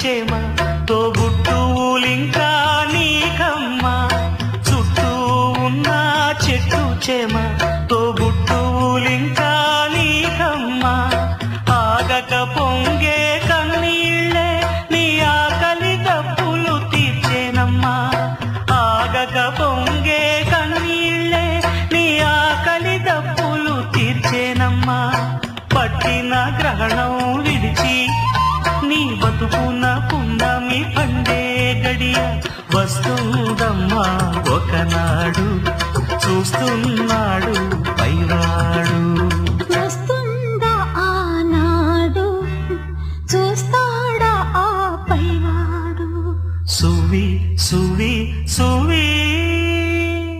పంచేమ తోబుట్టువులింకా నీకమ్మ. చుట్టూ ఉన్న చెట్టు చేమ. తోబుట్టువులింకా నీకమ్మ. ఆగక పొంగే కన్నీళ్ళే నీ ఆకలి తప్పులు తీర్చేనమ్మా. ఆగక పొంగే కన్నీళ్ళే నీ ఆకలి తప్పులు తీర్చేనమ్మా. పట్టిన గ్రహణం విడిచి నీ బతుకు భూమి అండే గడియ వస్తుందమ్మా ఒకనాడు. చూస్తున్నాడు పైవాడు వస్తుందా ఆనాడు? చూస్తాడా ఆ పైవాడు? సువి సువి సువీ